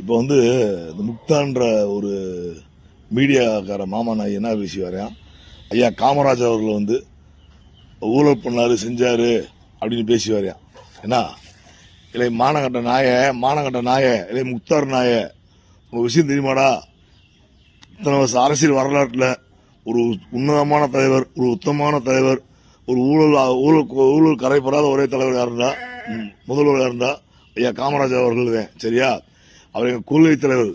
இப்போ வந்து இந்த முக்தான்ற ஒரு மீடியாக்கார மாமா நான் என்ன பேசி வரேன் ஐயா காமராஜர் அவர்கள் வந்து ஊழல் பண்ணார் செஞ்சார் அப்படின்னு பேசி வரையான் என்ன இல்லை மானகட்ட நாய மானகட்ட நாய இல்லை முக்தார் நாய உங்கள் விஷயம் தெரியுமாடா? இத்தனை வருஷம் அரசியல் வரலாற்றில் ஒரு உன்னதமான தலைவர் ஒரு உத்தமமான தலைவர் ஒரு ஊழல் ஊழல் ஊழல் கரைப்படாத ஒரே தலைவர் யாருந்தா முதல்வராக முதல்வர் யாருந்தா ஐயா காமராஜர் அவர்கள் தான் சரியா? அவர் எங்கள் கொள்கை தலைவர்.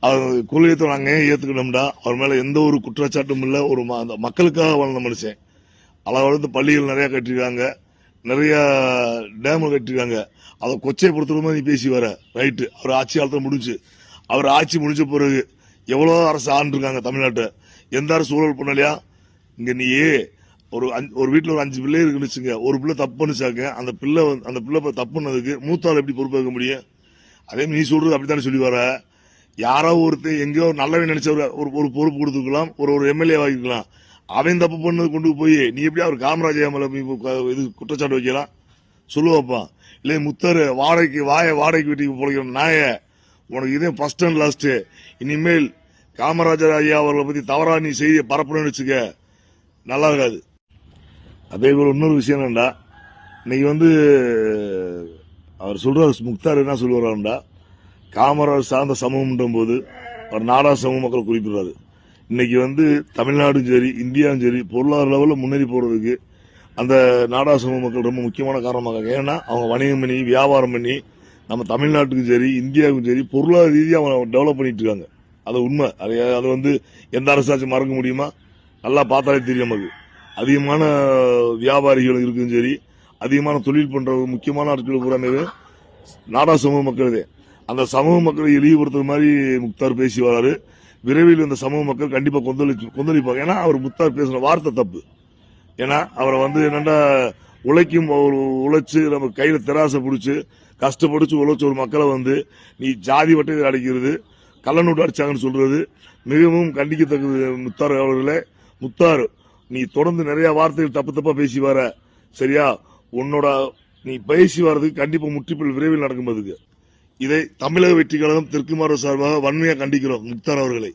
அவர் கொள்கையத்தை நாங்கள் ஏன் ஏற்றுக்கணும்டா அவர் மேலே எந்த ஒரு குற்றச்சாட்டும் இல்லை. ஒரு ம- அந்த மக்களுக்காக வாழ்ந்த மனுஷன். அளவளந்து பள்ளிகள் நிறையா கட்டியிருக்காங்க நிறையா டேமு கட்டியிருக்காங்க அதை கொச்சையை பொறுத்தவரை மாதிரி நீ பேசி வர. ரைட்டு. அவர் ஆட்சி காலத்தில் முடிஞ்சு. அவர் ஆட்சி முடிஞ்ச பிறகு எவ்வளோ அரசு ஆண்டுருக்காங்க தமிழ்நாட்டை. எந்த அரசு ஊழல் பண்ணலையா? இங்கே நீயே ஒரு அஞ்சு ஒரு வீட்டில் ஒரு அஞ்சு பிள்ளை இருக்குன்னு வச்சுங்க ஒரு பிள்ளை தப்பு பண்ணிச்சாக்க அந்த பிள்ளை வந்து- அந்த பிள்ளை தப்பு பண்ணதுக்கு மூத்தாள் எப்படி பொறுப்பேற்க முடியும்? அதே நீ சொல்றது அப்படித்தானே சொல்லி வர? யாரோ ஒருத்தர் எங்கேயோ ஒரு நல்லவன் ஒரு ஒரு பொறுப்பு கொடுத்துக்கலாம் ஒரு ஒரு எம்எல்ஏ வாங்கிக்கலாம் அவன் தப்பு பண்ணது கொண்டு போய் நீ எப்படியா அவர் காமராஜர் மேல இது குற்றச்சாட்டு வைக்கலாம்? சொல்லுவாப்பா இல்லை முத்தர் வாடகைக்கு வாய வாடகைக்கு வீட்டுக்கு போடுகிற நாய உனக்கு இதே ஃபர்ஸ்ட் அண்ட் லாஸ்ட் இனிமேல் காமராஜர் ஐயா அவர்களை பத்தி தவறா நீ செய்தியை பரப்பணும்னு வச்சுக்க. நல்லா இருக்காது. அதே போல இன்னொரு விஷயம் என்னண்டா இன்னைக்கு வந்து அவர் சொல்றாரு முக்தார் என்ன சொல்லுவாருண்டா காமராஜ் சார்ந்த சமூகம்ன்ற போது அவர் நாடா சமூக மக்கள் குறிப்பிடுறாரு. இன்னைக்கு வந்து தமிழ்நாடும் சரி இந்தியாவும் சரி பொருளாதார லெவலில் முன்னேறி போறதுக்கு அந்த நாடா சமூக மக்கள் ரொம்ப முக்கியமான காரணமாக. ஏன்னா அவங்க வணிகம் பண்ணி வியாபாரம் பண்ணி நம்ம தமிழ்நாட்டுக்கும் சரி இந்தியாவுக்கும் சரி பொருளாதார ரீதியாக அவங்க டெவலப் பண்ணிட்டு இருக்காங்க. அது உண்மை. அது அது வந்து எந்த அரசாச்சும் மறக்க முடியுமா? நல்லா பார்த்தாலே தெரியும் நமக்கு அதிகமான வியாபாரிகள் இருக்கும் சரி அதிகமான தொழில் பண்ற முக்கியமான ஆட்கள் பூராமே நாடா சமூக மக்களே அந்த சமூக மக்களை இழிவுபடுத்துற மாதிரி முக்தார் பேசி வராரு. விரைவில் இந்த சமூக மக்கள் கண்டிப்பா கொந்தளி கொந்தளிப்பாங்க. ஏன்னா அவர் முக்தார் பேசுற வார்த்தை தப்பு. ஏன்னா அவரை வந்து என்னென்னா உழைக்கும் ஒரு உழைச்சு நம்ம கையில திராசை பிடிச்சு கஷ்டப்படுச்சு உழைச்ச ஒரு மக்களை வந்து நீ ஜாதி வட்டத்தில் அடைக்கிறது கள்ளநோட்டு அடிச்சாங்கன்னு சொல்றது மிகவும் கண்டிக்கத்தக்கது முத்தார் அவர்களே. முத்தார் நீ தொடர்ந்து நிறைய வார்த்தைகள் தப்பு தப்பா பேசி வர. சரியா? உன்னோட நீ பேசி வர்றதுக்கு கண்டிப்பா முற்றுப்பில் விரைவில் நடக்கும் அதுக்கு இதை தமிழக வெற்றி கழகம் தெற்கு மாவட்ட சார்பாக வன்மையாக கண்டிக்கிறோம் முக்தார் அவர்களை.